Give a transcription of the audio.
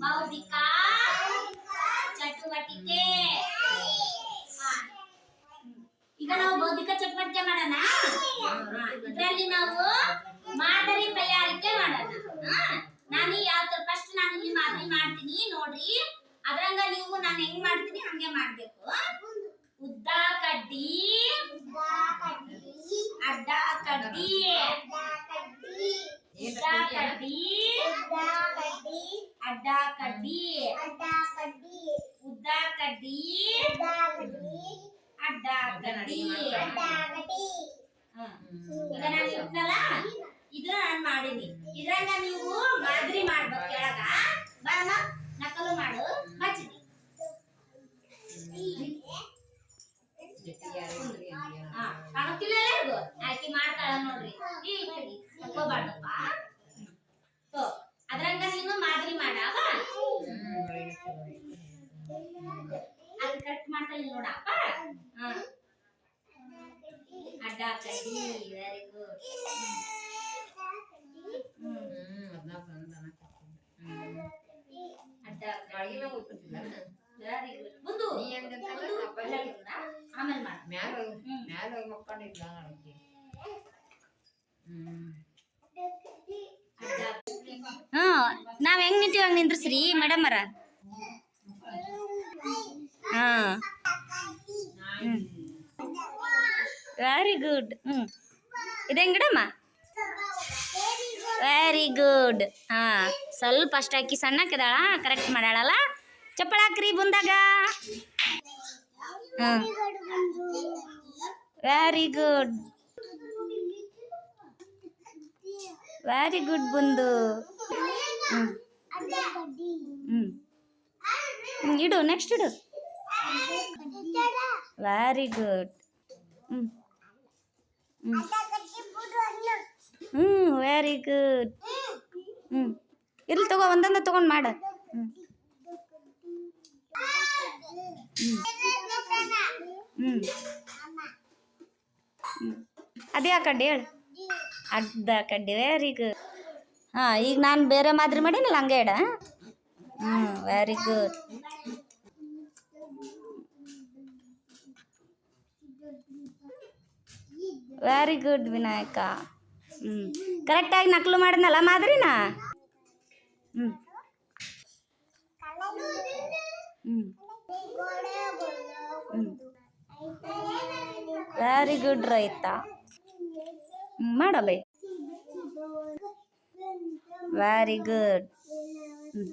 ಬೌದ್ಧಿಕ ಚಟುವಟಿಕೆ ಹಾ. ಈಗ ನಾವು ಬೌದ್ಧಿಕ ಚಟುವಟಿಕೆ ಮಾಡೋಣ ಇದರಲ್ಲಿ ನಾವು ಮಾದರಿ ತಯಾರಿಕೆ ಮಾಡೋಣ ಹಾ. ನಾನು ಯಾವ ಫಸ್ಟ್ ನಾನು ಇಲ್ಲಿ ಮಾದರಿ ಮಾಡ್ತೀನಿ ನೋಡ್ರಿ ಅದ್ರಂಗ ನೀವು ನಾನು ಹೆಂಗ್ ಮಾಡ್ತೀನಿ ಹಂಗೆ ಮಾಡ್ಬೇಕು ಉದ್ದ ಕಡ್ಡಿ ಅಡ್ಡ ಕಡ್ಡಿ ಉದ್ದ ಕಡ್ಡಿ ಅಡ್ಡ ಕಡ್ಡಿ. ಅಡ್ಡ ಉದ್ದ ಕಡ್ಡಿ. ಅಡ್ಡ ಕಡ್ಡಿ ಅಡ್ಡ ಕಡ್ಡಿ. ಈಗ ನಾನು ಇಟ್ನಲ್ಲ? ಇದು ನಾನು ಮಾಡೀನಿ. ಇದ್ರಾಗ ನೀವು ಮಾದರಿ ಮಾಡ್ಬೇಕು ಕೆಳಗ. ಬರಮ್ಮ ನಕಲು ಮಾಡು. ಹಾ ಕಾಣುತ್ತಿಲ್ಲ ಇದು ಆಯ್ಕೆ ಮಾಡ್ತಾಳ ನೋಡ್ರಿ. ಈ ಕಡೆ ಅದು ಕರೆಕ್ಟ್ ಮಾಡ್ತಾಳೆ ನೋಡಪ್ಪ ಹಾ ಅಡ್ಡ ಕಡ್ಡಿ ವೆರಿ ಗುಡ್ ಅಡ್ಡ ಕಡ್ಡಿ ವೆರಿ ಗುಡ್ ಮುಂದು ನೀ ಹೆಂಗ್ ಅಂತ ಮುಂದು. ಅಪ್ಪ ಎಲ್ಲ ಇದ್ನ ಆಮೇಲೆ ಮಾಡು ಮ್ಯಾಲ ಮ್ಯಾಲ ಹೋಗಿ ಮಕ್ಕೊಂಡಿದ್ಲ ನೋಡಕ್ಕೆ ಹ್ಮ್ ಹ್ಮ್ ನಾವ್ ಹೆಂಗ್ ನಿಂತೀವಿ ಹಂಗ್ ನಿಂದ್ರಸ್ರಿ ಮೇಡಮ್ ಅರ ಹ್ಞೂ ವೆರಿ ಗುಡ್ ಹ್ಞೂ ಇದೆಂಗಿಡಮ್ಮ ವೆರಿ ಗುಡ್ ಹಾಂ. ಸ್ವಲ್ಪ ಅಷ್ಟು ಹಾಕಿ ಸಣ್ಣಕ್ಕಿದಾಳ ಕರೆಕ್ಟ್ ಮಾಡ್ಯಾಳಲ್ಲ. ಚಪ್ಪಳ ಹಾಕ್ರಿ ಬುಂದಾಗ. ಹಾಂ ವೆರಿ ಗುಡ್ ವೆರಿ ಗುಡ್ ಬಂದು. ಹ್ಞೂ ಹ್ಞೂ ಇಡು ನೆಕ್ಸ್ಟ್ ಇಡು. ವೆರಿ ಗುಡ್ ಹ್ಞೂ ಹ್ಞೂ ವೆರಿ ಗುಡ್ ಹ್ಞೂ ಇರ್ಲಿ ತಗೋ, ಒಂದೊಂದು ತಗೊಂಡು ಮಾಡ. ಹ್ಞೂ ಹ್ಞೂ ಹ್ಞೂ ಅದೇ ಆ ಕಡ್ಡಿ ಹೇಳು. ಅರ್ಧ ಕಡ್ಡಿ ವೆರಿ ಗುಡ್ ಹಾಂ, ಈಗ ನಾನು ಬೇರೆ ಮಾದರಿ ಮಾಡೀನಲ್ಲ, ಹಂಗೆ ಇಡ ಹ್ಞೂ very good very good Vinayaka ಹ್ಞೂ ಕರೆಕ್ಟಾಗಿ ನಕಲು ಮಾಡಿದ್ನಲ್ಲ ಮಾದ್ರಿನ? ಹ್ಞೂ ಹ್ಞೂ ವೆರಿ ಗುಡ್ ರೈತ. ಮಾಡಲ್ಲ ವೆರಿ ಗುಡ್ ಹ್ಞೂ